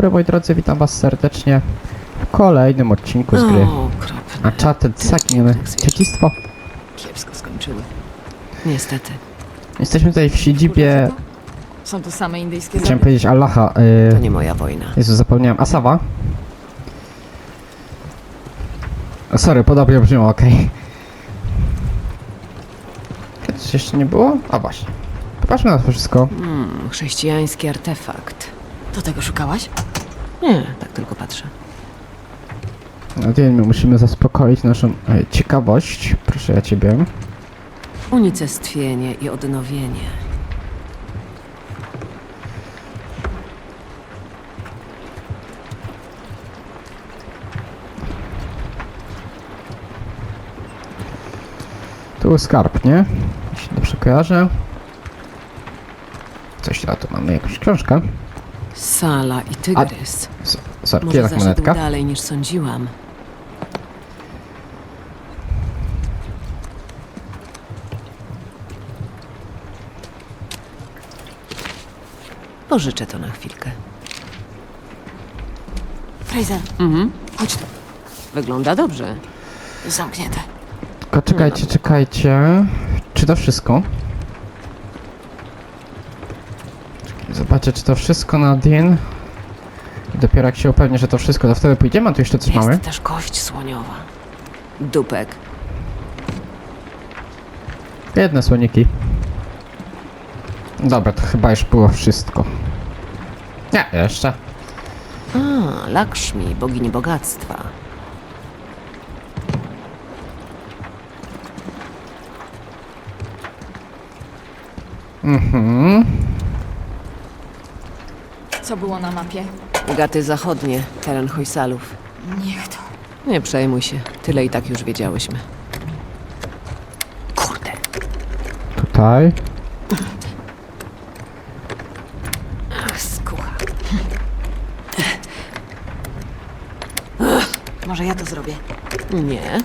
Dobry moi drodzy, witam was serdecznie w kolejnym odcinku z gry O, okropne. Uncharted Zaginione Dziedzictwo. Kiepsko skończyły. Niestety. Jesteśmy tutaj w siedzibie, Są to same indyjskie chciałem powiedzieć Allaha, To yy, nie moja wojna. Jezu zapomniałem, Asawa. O, Sorry, podobnie brzmiło, okej. Kiedyś jeszcze nie było? A właśnie. Popatrzmy na to wszystko. Hmm, chrześcijański artefakt. Do tego szukałaś? Nie, tak tylko patrzę. No wiemy, musimy zaspokoić naszą e, ciekawość. Proszę ja ciebie. Unicestwienie i odnowienie. Tu był skarb, nie? Jeśli dobrze kojarzę. Coś na to mamy, jakąś książkę. Sala i tygrys. S- Sorry, Może jednak zaszedł monetka. dalej niż sądziłam. Pożyczę to na chwilkę. Fraser, Mhm. chodź tu. Wygląda dobrze. Zamknięte. Tylko czekajcie, czekajcie. Czy to wszystko? Czekaj, Zobaczę, czy to wszystko na Dean. I dopiero jak się upewnię, że to wszystko, to wtedy pójdziemy, a tu jeszcze coś Jest mamy. też kość słoniowa. Dupek. Jedne słoniki. Dobra, to chyba już było wszystko. Nie, jeszcze. A, Lakshmi, bogini bogactwa. Mhm. Co było na mapie? Gaty zachodnie, teren Hojsalów. Niech to. Nie przejmuj się, tyle i tak już wiedziałyśmy. Kurde. Tutaj. Ach, skucha. Może ja to zrobię. Nie.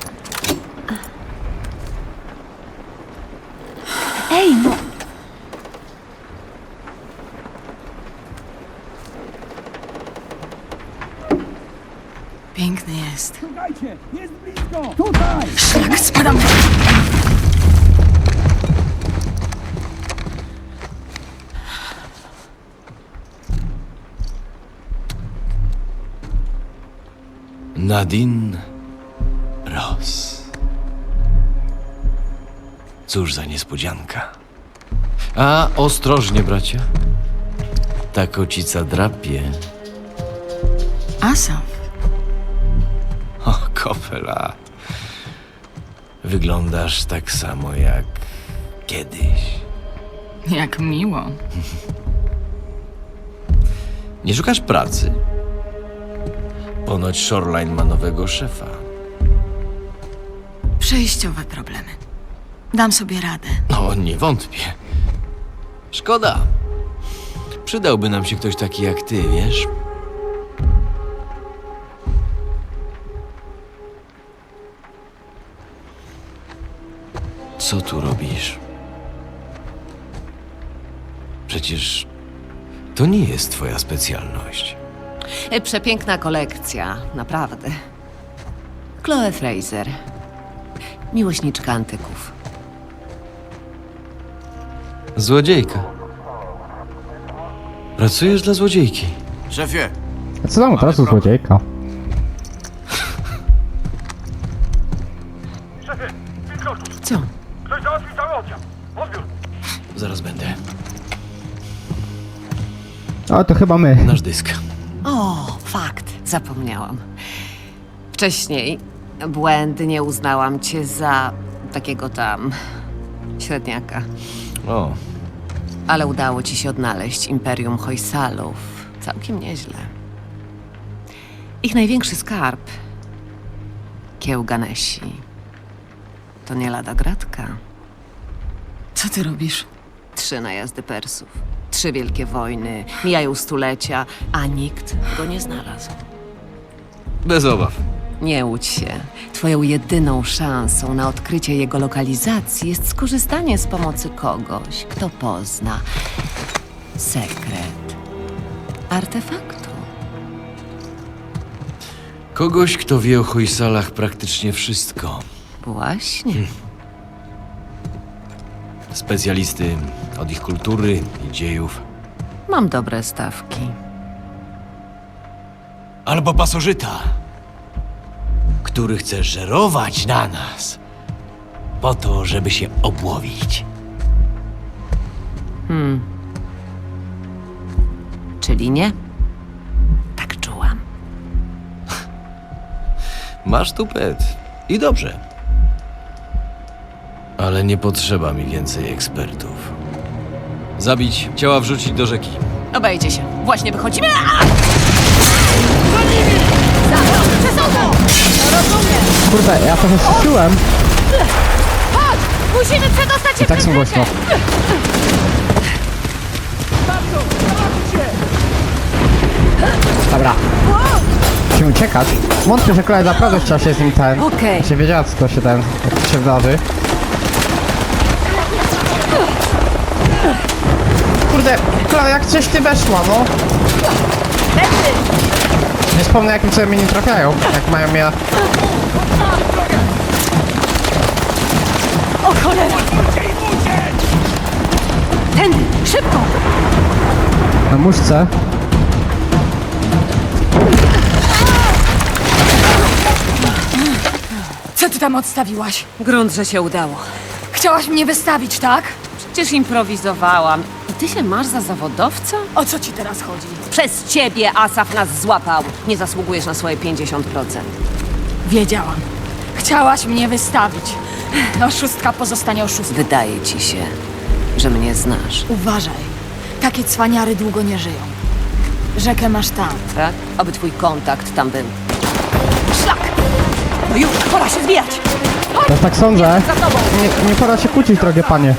Ej, no! Piękny jest. Słuchajcie, jest blisko! Tutaj! Szlak, spadamy! Nadine Ross. Cóż za niespodzianka. A ostrożnie, bracia. Ta kocica drapie. Asaf. O, kopela. Wyglądasz tak samo jak kiedyś. Jak miło. Nie szukasz pracy? Ponoć Shoreline ma nowego szefa. Przejściowe problemy. Dam sobie radę. No, nie wątpię. Szkoda. Przydałby nam się ktoś taki jak ty, wiesz? Co tu robisz? Przecież to nie jest twoja specjalność. E, Przepiękna kolekcja, naprawdę. Chloe Fraser. Miłośniczka antyków. Złodziejka. Pracujesz dla złodziejki. Szefie, A co tam od razu złodziejka? O, to chyba my. Nasz dysk. O, fakt, zapomniałam. Wcześniej błędnie uznałam cię za takiego tam średniaka. O, Ale udało ci się odnaleźć Imperium Hojsalów. Całkiem nieźle. Ich największy skarb kieł Ganesi. To nie lada gratka. Co ty robisz? Trzy najazdy Persów. Trzy wielkie wojny. Mijają stulecia, a nikt go nie znalazł. bez obaw. Nie łudź się. Twoją jedyną szansą na odkrycie jego lokalizacji jest skorzystanie z pomocy kogoś, kto pozna sekret artefaktu. Kogoś, kto wie o Hojsalach praktycznie wszystko. Właśnie. Specjalisty od ich kultury i dziejów. Mam dobre stawki. Albo pasożyta, który chce żerować na nas po to, żeby się obłowić. Czyli nie? Tak czułam. Masz tupet. I dobrze. Ale nie potrzeba mi więcej ekspertów. Zabić, ciała wrzucić do rzeki. Obejdzie się. Właśnie wychodzimy. Kurde, ja trochę strzeliłem Musimy przedostać i tak są głośno. Dobra. Musimy uciekać. Wątpię, że kolej naprawdę chciał się z nim ten... Okej. Się wiedziała, co to się ten... Jak to się wydarzy. Kurde, kolej, jak coś ty weszła, no. Nie wspomnę, jakim sobie mnie nie trafiają, jak mają mnie... Tędy, szybko! na muszce. Co ty tam odstawiłaś? Grunt, że się udało. Chciałaś mnie wystawić, tak? Przecież improwizowałam. Ty się masz za zawodowca? O co ci teraz chodzi? Przez ciebie Asaf nas złapał. Nie zasługujesz na swoje 50%. Wiedziałam. Chciałaś mnie wystawić. Oszustka pozostanie oszustką. Wydaje ci się, że mnie znasz, Uważaj. Takie cwaniary długo nie żyją. Rzekę masz tam. tak? Oby twój kontakt tam był. Szlak! No już, pora się zbijać! Ja tak sądzę. Nie, nie pora się kłócić, drogie panie.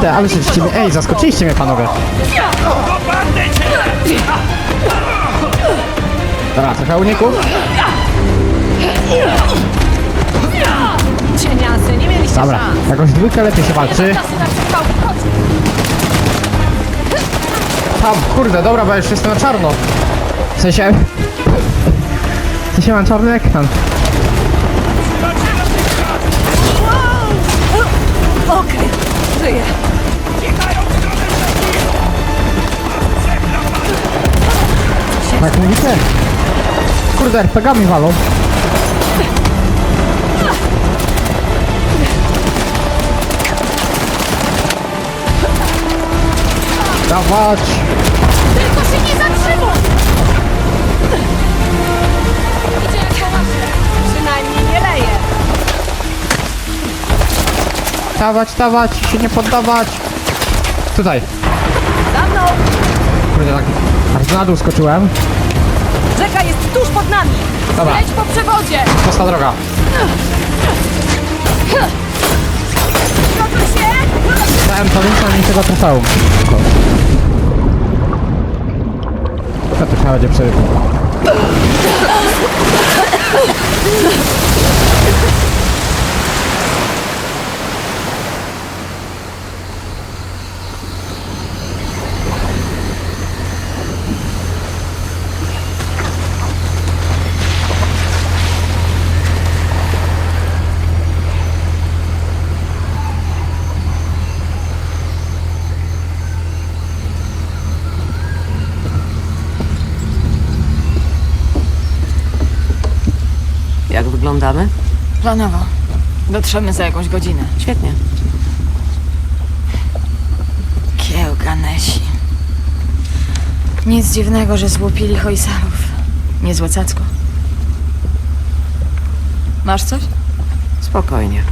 Kurde, ale żeście mnie... Ej, zaskoczyliście mnie, panowie. Dobra, trochę uników. Cieniasy, nie mieliście Dobra, szans. jakoś dwójkę lepiej się walczy. Czasu na przechwał! Chodź! Tam, kurde, dobra, bo już jestem na czarno. W sensie... W sensie mam czarny ekran. Okej, żyję. Tak mówicie? Kurde, RPGami walą. Dawać! Tylko się nie zatrzymuj! Idzie jak po masie. Przynajmniej nie leje. Dawać, dawać, się nie poddawać! Tutaj. Za mną! Kurde, tak aż na dół skoczyłem. Rzeka jest tuż pod nami. Dobra, Leć po przewodzie! prosta droga. Gotuj się! Dałem to więcej niż tego trofeum. To to trzeba będzie przerywać. Wyglądamy? Planowo. Dotrzemy za jakąś godzinę. Świetnie. Kiełka Nesi. Nic dziwnego, że złupili hojsalów. Niezłe cacko. Masz coś? Spokojnie.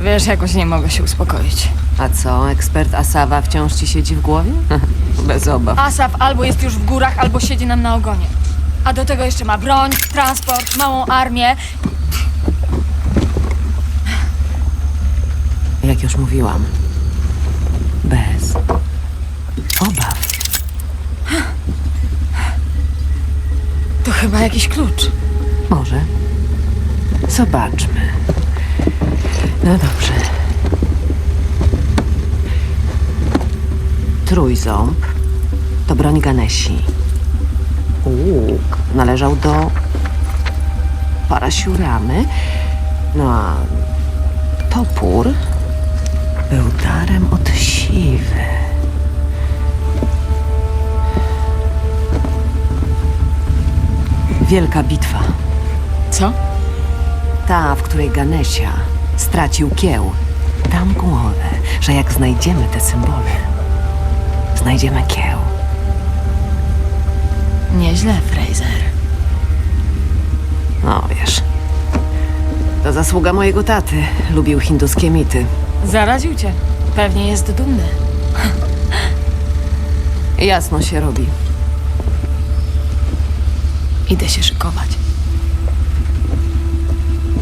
Wiesz, jakoś nie mogę się uspokoić. A co, ekspert Asawa wciąż ci siedzi w głowie? Bez obaw. Asaf albo jest już w górach, albo siedzi nam na ogonie. A do tego jeszcze ma broń, transport, małą armię. Jak już mówiłam. Bez obaw. chyba jakiś klucz. Może. Zobaczmy. No dobrze. Trójząb to broń Ganesi. Łuk należał do parasiuramy. No a topór był darem od siwy. Wielka bitwa. Co? Ta, w której Ganesia stracił kieł. Dam głowę, że jak znajdziemy te symbole, znajdziemy kieł. Nieźle, Fraser. No wiesz. To zasługa mojego taty. Lubił hinduskie mity. Zaraził cię. Pewnie jest dumny. Jasno się robi. Idę się szykować.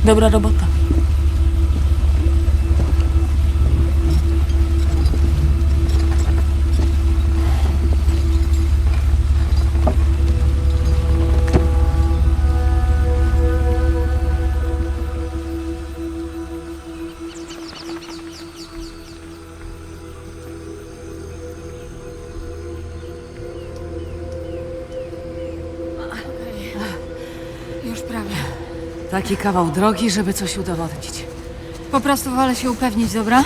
Dobra robota. Taki kawał drogi, żeby coś udowodnić. Po prostu wolę się upewnić, dobra?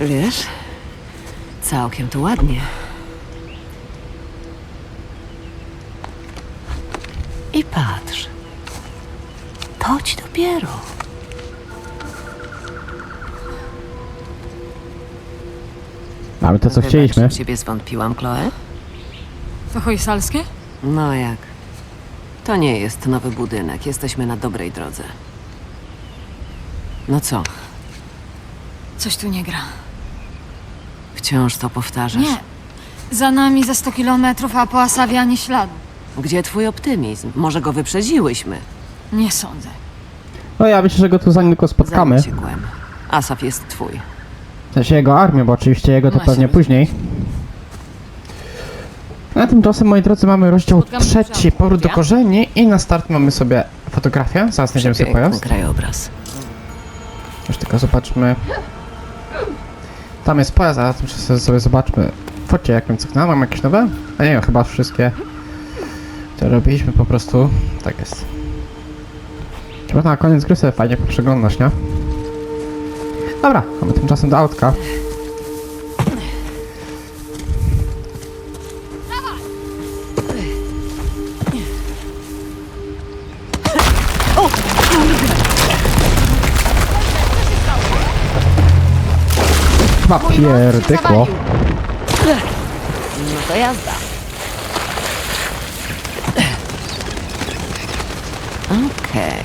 Wiesz? Całkiem tu ładnie. I patrz. To ci dopiero. Mamy to, co Wybacz, chcieliśmy. w ciebie zwątpiłam, Chloe? To hojsalskie? No jak? To nie jest nowy budynek. Jesteśmy na dobrej drodze. No co? Coś tu nie gra. Wciąż to powtarzasz? Nie. Za nami za 100 kilometrów, a po Asawie ani śladu. Gdzie twój optymizm? Może go wyprzedziłyśmy? Nie sądzę. No ja myślę, że go tu za niedługo spotkamy. Zajmę się. Asaf jest twój. W sensie jego armię, bo oczywiście jego to Właśnie. pewnie później. A tymczasem, moi drodzy, mamy rozdział Spotkamy trzeci, przy powrót do ja? korzeni i na start mamy sobie fotografię. Zaraz znajdziemy sobie Przepiękny pojazd. krajobraz. Już tylko zobaczmy. Tam jest pojazd, a tymczasem sobie zobaczmy. Focie jak bym cofnął, mam jakieś nowe? A nie wiem, chyba wszystkie. To robiliśmy po prostu. Tak jest. Trzeba na koniec gry sobie fajnie przeglądać, nie? Dobra, mamy tymczasem do autka. Pierdykło. No to jazda. Okej.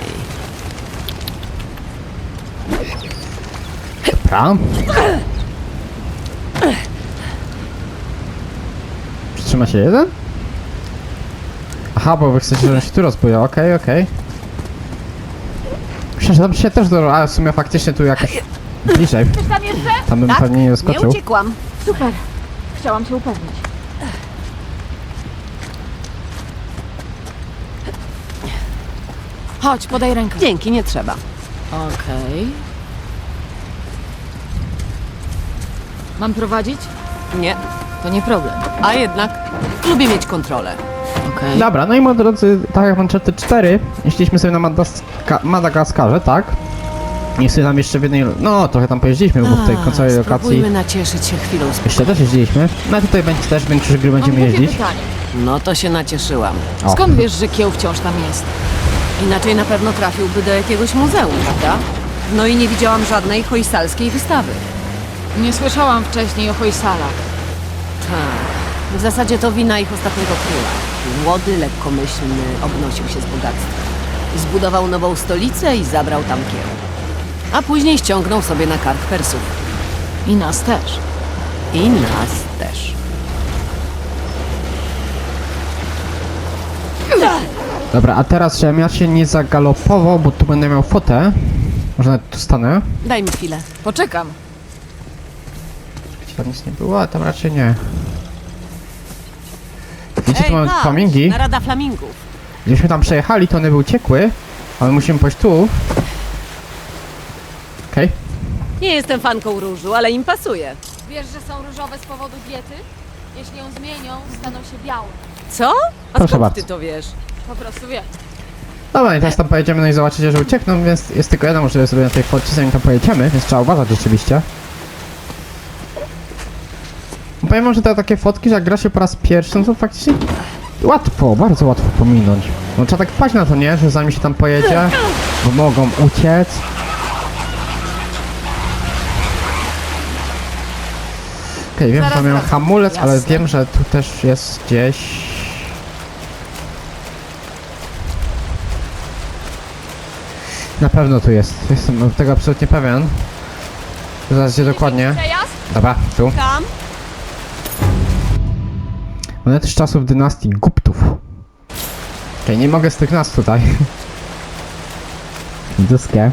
Dobra. Przytrzyma się jeden? Aha, bo wy chcecie, żebym się tu rozbujał. Okej, okej. Myślę, że tam się też do... Ale w sumie faktycznie tu jakoś bliżej. Tam bym pewnie nie Nie uciekłam. Super. Chciałam się upewnić. Chodź, podaj rękę. Dzięki, nie trzeba. Okej. Mam prowadzić? Nie. To nie problem. A jednak lubię mieć kontrolę. Okej. Dobra, no i moi drodzy, tak jak w Uncharted 4, jeździliśmy sobie na Madaska Madagaskarze, tak? Nie sobie tam jeszcze w jednej... No, trochę tam pojeździliśmy, bo w tej końcowej lokacji Spróbujmy nacieszyć się chwilą jeszcze też jeździliśmy. No a tutaj będzie też większość gry będziemy Mam głupie jeździć. pytanie. No to się nacieszyłam. O. Skąd wiesz, że kieł wciąż tam jest? Inaczej na pewno trafiłby do jakiegoś muzeum, prawda? No i nie widziałam żadnej hojsalskiej wystawy. Nie słyszałam wcześniej o hojsalach. Tak. W zasadzie to wina ich ostatniego króla. Młody, lekkomyślny, obnosił się z bogactwa. Zbudował nową stolicę i zabrał tam kieł. A później ściągnął sobie na kark Persów. I nas też. I nas też. Dobra, a teraz, żebym ja się nie zagalopował, bo tu będę miał fotę. Może nawet tu stanę. Daj mi chwilę. Poczekam. Tam nic nie było, a tam raczej nie. Widzicie? wiecie, tu mamy patrz, flamingi. Narada flamingów. Gdybyśmy tam przejechali, to one by uciekły, ale musimy pójść tu. Nie jestem fanką różu, ale im pasuje. Wiesz, że są różowe z powodu diety? Jeśli ją zmienią, staną się białe. Co? A Proszę skąd bardzo. ty to wiesz? Po prostu wiesz. Dobra, i teraz tam pojedziemy, no i zobaczycie, że uciekną, więc jest tylko jedna możliwość sobie na tej fotce, zanim tam pojedziemy, więc trzeba uważać rzeczywiście. Powiem wam, że te takie fotki, że jak gra się po raz pierwszy, no to faktycznie łatwo, bardzo łatwo pominąć. No trzeba tak paść na to, nie? Że zanim się tam pojedzie, bo mogą uciec. Okej, wiem, że tam miałem hamulec, ale Jasne. wiem, że tu też jest gdzieś... Na pewno tu jest. Jestem tego absolutnie pewien. Zaraz gdzie dokładnie. Przejazd? Dobra, tu. Tam? Monety z czasów dynastii Guptów. Okej, nie mogę z tych nas tutaj. Dyskę.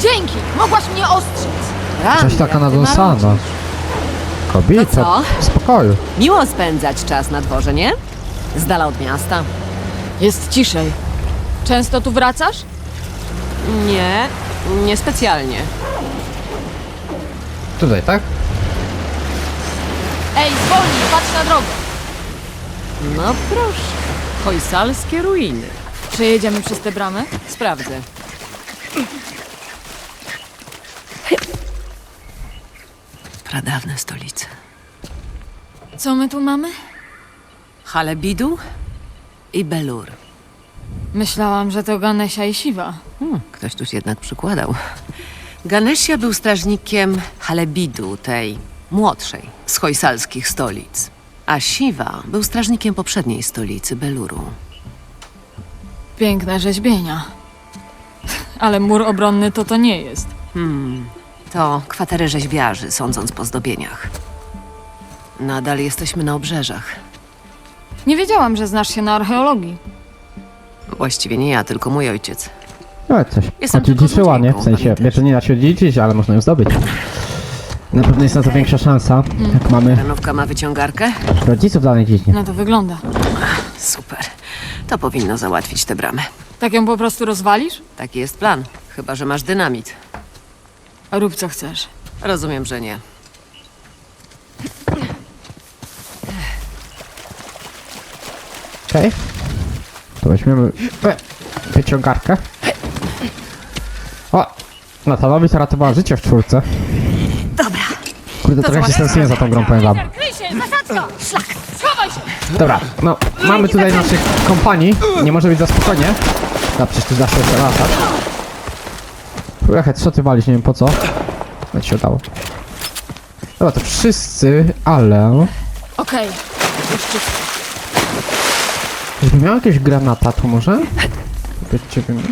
Dzięki! Mogłaś mnie ostrzec! Coś taka nadąsana. Kobieta, co? w spokoju. Miło spędzać czas na dworze, nie? Z dala od miasta. Jest ciszej. Często tu wracasz? Nie, niespecjalnie. Tutaj, tak? Ej, zwolnij, patrz na drogę! No proszę. Hojsalskie ruiny. Przejedziemy przez te bramy? Sprawdzę. Pradawne stolice. Co my tu mamy? Halebidu i Belur. Myślałam, że to Ganesia i Siwa. Hmm, ktoś tu się jednak przykładał. Ganesia był strażnikiem Halebidu, tej młodszej z hojsalskich stolic. A Siwa był strażnikiem poprzedniej stolicy, Beluru. Piękne rzeźbienia. Ale mur obronny to to nie jest. Hmm, to kwatery rzeźbiarzy, sądząc po zdobieniach. Nadal jesteśmy na obrzeżach. Nie wiedziałam, że znasz się na archeologii. Właściwie nie ja, tylko mój ojciec. No coś. Jestem tylko Odziedziczyła, nie? W złodziejką, sensie, pamiętasz? jeszcze nie da się odziedziczyć, ale można ją zdobyć. Na pewno jest na to większa szansa, jak mamy Renówka ma wyciągarkę? rodziców danej dziedzinie. Na to wygląda. Super. To powinno załatwić tę bramę. Tak ją po prostu rozwalisz? Taki jest plan. Chyba, że masz dynamit. A rób co chcesz. Rozumiem, że nie. Okej. To weźmiemy e, wyciągarkę. O! Natalowi to ratowała życie w czwórce. Kurde, trochę się stresuję za tą grą, powiem wam. Kryj się, zasadzka! Szlak! Schowaj się! Dobra, no, mamy tutaj naszych kompanii. Nie może być za spokojnie. Da, przecież tu zawsze się latać. Echę, co ty walisz, nie wiem po co. No ci się udało. Dobra, to wszyscy, ale... Okej, czysto. Żeby miał jakieś granata tu może? Powiedzcie wy mi.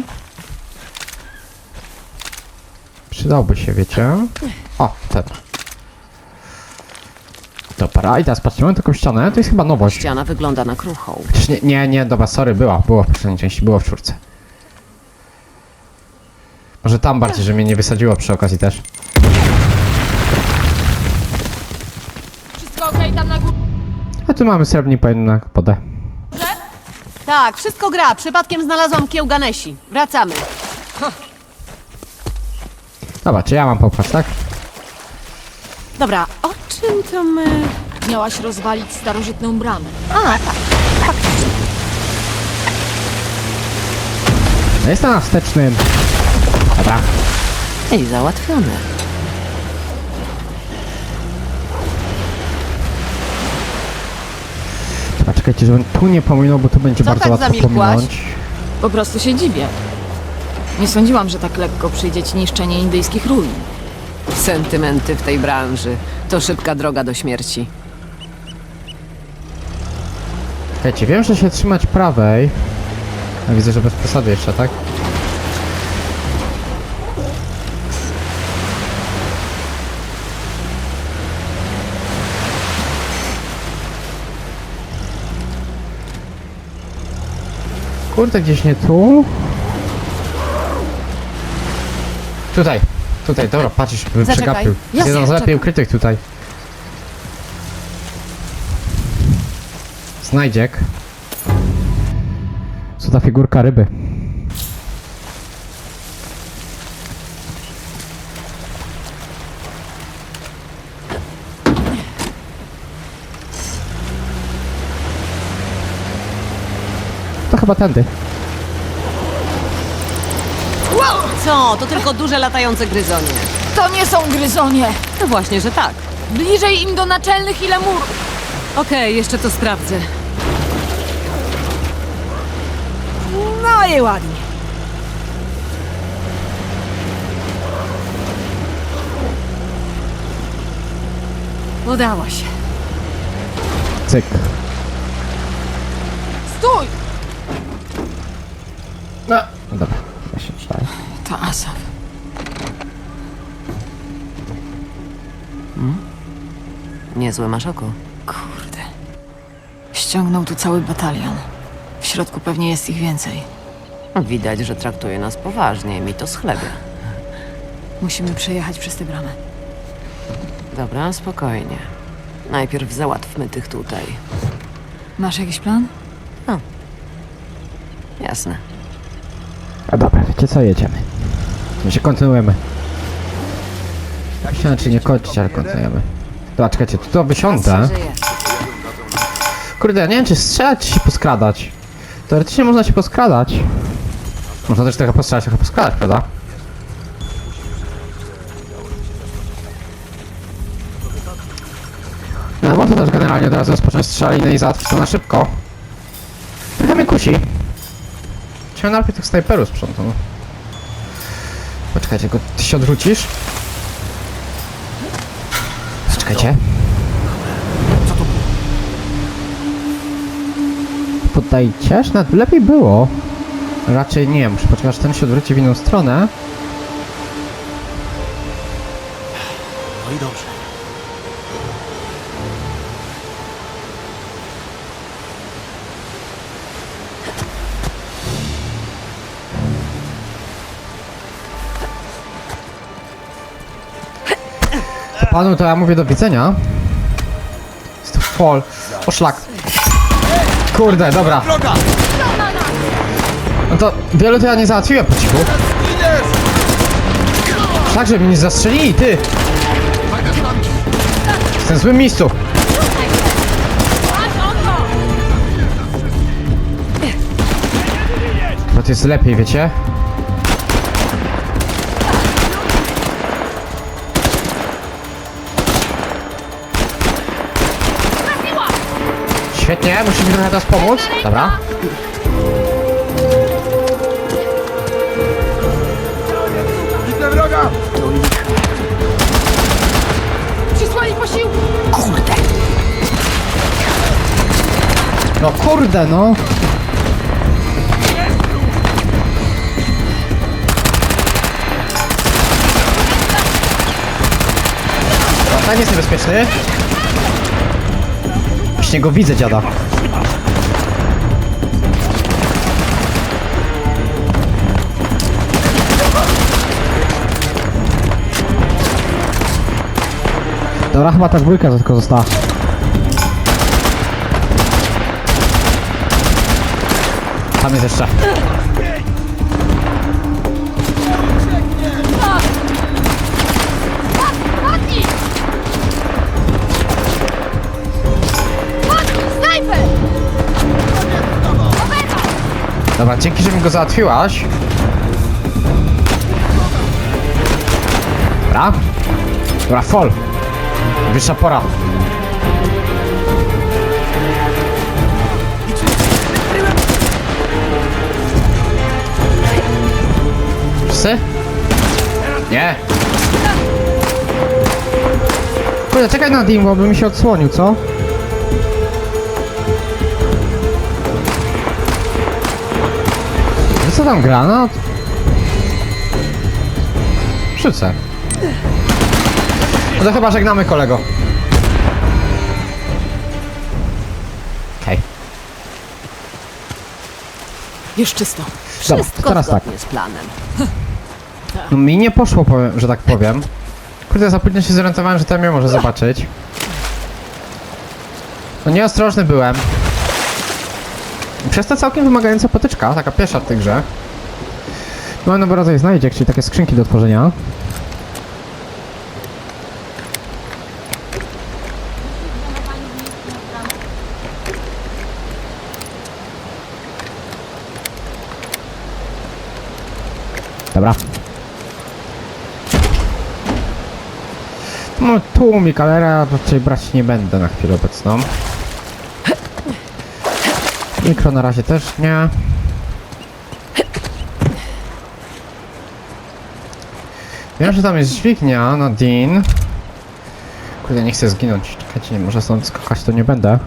Przydałby się, wiecie? O, ten. Dobra, i teraz patrzymy na taką ścianę, to jest chyba nowość. Ściana wygląda na kruchą. Chociaż nie, nie, nie, dobra, sorry, była, było w poprzedniej części, było w czwórce. Może tam bardziej, że mnie nie wysadziło przy okazji też. Wszystko okej tam na górze? A tu mamy srebrny pojedynek podę. Tak, wszystko gra. Przypadkiem znalazłam kieł Ganesi. Wracamy. Dobra, czy ja mam popatrz, tak? Dobra, o czym to my... Miałaś rozwalić starożytną bramę. No jestem na wstecznym. Dobra. Ej, załatwione. Dobra, czekajcie, żebym tu nie pominął, bo tu będzie Co bardzo tak łatwo zamilkłaś? pominąć. Po prostu się dziwię. Nie sądziłam, że tak lekko przyjdzie ci niszczenie indyjskich ruin. Sentymenty w tej branży. To szybka droga do śmierci. Czekajcie, wiem, że się trzymać prawej. A widzę, że bez przesady jeszcze, tak? Kurde, gdzieś nie tu. Tutaj, tutaj, dobra, patrzysz, by Zaczekaj. przegapił. Jasne, Jest jeden z lepiej czekam. ukrytych tutaj. Znajdziek. Co ta figurka ryby? To chyba tędy. Co? To tylko duże latające gryzonie. To nie są gryzonie. No właśnie, że tak. Bliżej im do naczelnych i lemurów. Okej, jeszcze to sprawdzę. No i ładnie. Udało się. Cyk. Stój! No, no dobra, Niezłe masz oko. Kurde. Ściągnął tu cały batalion. W środku pewnie jest ich więcej. Widać, że traktuje nas poważnie. Mi to schlebia. Musimy przejechać przez tę bramę. Dobra, spokojnie. Najpierw załatwmy tych tutaj. Masz jakiś plan? Jasne. A dobra, wiecie co, jedziemy. My się kontynuujemy. Myślałem, czy nie kończyć, ale kontynuujemy. Dobra, czekajcie, tu to wysiądę. Kurde, ja nie wiem, czy strzelać, czy się poskradać. Teoretycznie można się poskradać. Można też trochę postrzelać, trochę poskradać, prawda? No, można też generalnie od razu rozpocząć strzelaniny i załatwić to na szybko. Trochę mnie kusi. Chciałem najpierw tych snajperów sprzątnąć. Poczekajcie, go ty się odwrócisz? Czekajcie. Poddajcie, że nawet lepiej było. Raczej nie, muszę poczekać, aż ten się odwróci w inną stronę. No i dobrze. Panu to ja mówię do widzenia. Jest to fall. O szlak. Kurde, dobra. No to wielu to ja nie załatwiłem po cichu. Szlak, żeby mnie nie zastrzelili, ty! Jestem w złym miejscu. Bo to jest lepiej, wiecie? Świetnie, musimy trochę teraz pomóc. Dobra. Widzę wroga! Przysłali posiłki! No kurde, no. No, ten jest niebezpieczny. Właśnie go widzę, dziada. Dobra, chyba ta dwójka tylko została. Tam jest jeszcze. Dobra, dzięki, że mi go załatwiłaś. Dobra. Dobra, fall. Wyższa pora. Wszyscy? Nie. Kurde, czekaj na Dim, bo by mi się odsłonił, co? Co tam granat? Rzucę. No to chyba żegnamy kolego. Okej. Już czysto. Dobra, Wszystko teraz tak. zgodnie z planem. No mi nie poszło, powiem, że tak powiem. Kurde, za późno się zorientowałem, że tam mnie może zobaczyć. No nieostrożny byłem. Przez to całkiem wymagająca potyczka, taka pierwsza w tej grze. Mamy nowy rodzaj znajdziek, czyli takie skrzynki do tworzenia. Dobra. No tłumik, ale raczej brać nie będę na chwilę obecną. Mikro na razie też nie. Wiem, że tam jest dźwignia na Dean. Kurde, nie chcę zginąć. Czekajcie, nie, może stąd skakać to nie będę.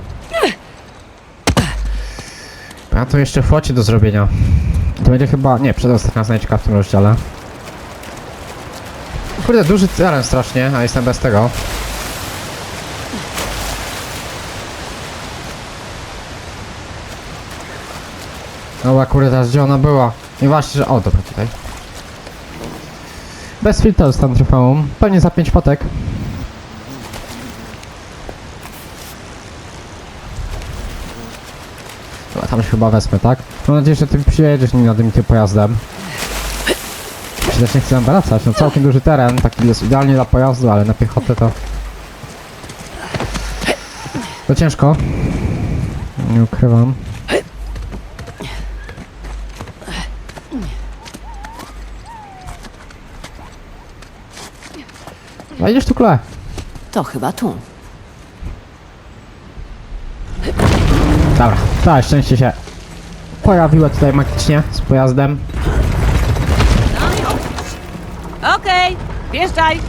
Ja to jeszcze flocie do zrobienia. To będzie chyba, nie, przedostatnia znajdźka w tym rozdziale. Kurde, duży teren strasznie, a jestem bez tego. Dobra, kurde, teraz gdzie ona była? Nie właśnie, że... O, dobra, tutaj. Bez filtra stan trwałą. Pewnie za 5 potek. Dobra, tam się chyba wezmę, tak? Mam nadzieję, że ty przyjedziesz na tym tym pojazdem. Czy też nie chcę wracać, no całkiem duży teren, taki jest idealnie dla pojazdu, ale na piechotę to... To ciężko. Nie ukrywam. Wejdziesz tu kle. To chyba tu. Dobra, całe szczęście się pojawiło tutaj magicznie z pojazdem. Okej, wjeżdżaj.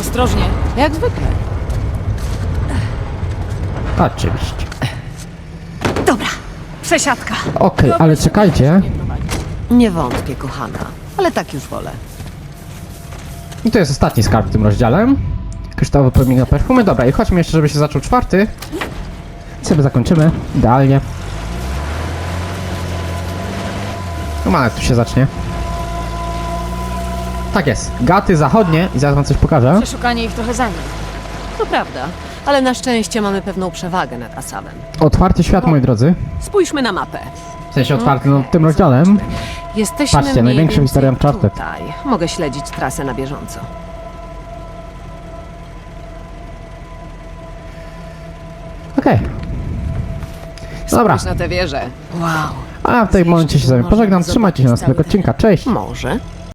Ostrożnie. Jak zwykle. Oczywiście. Dobra, przesiadka. Okej, ale czekajcie. Nie wątpię, kochana. Ale tak już wolę. I to jest ostatni skarb w tym rozdziale. Kryształowy pomnik na perfumy. Dobra, i chodźmy jeszcze, żeby się zaczął czwarty. I sobie zakończymy. Idealnie. No ale tu się zacznie. Tak jest. Gaty zachodnie i zaraz wam coś pokażę. Przeszukanie ich trochę za nim. To prawda. Ale na szczęście mamy pewną przewagę nad Asawem. Otwarty świat, moi drodzy. Spójrzmy na mapę. W sensie otwarty, no tym rozdziałem. Jesteśmy Patrzcie, mniej największy więcej historia Uncharted. tutaj. Mogę śledzić trasę na bieżąco. Okej. Dobra, Spójrz na tę wieżę. Wow. a w tym momencie się z wami pożegnam. Trzymajcie się na następnego odcinka. Cześć! Może.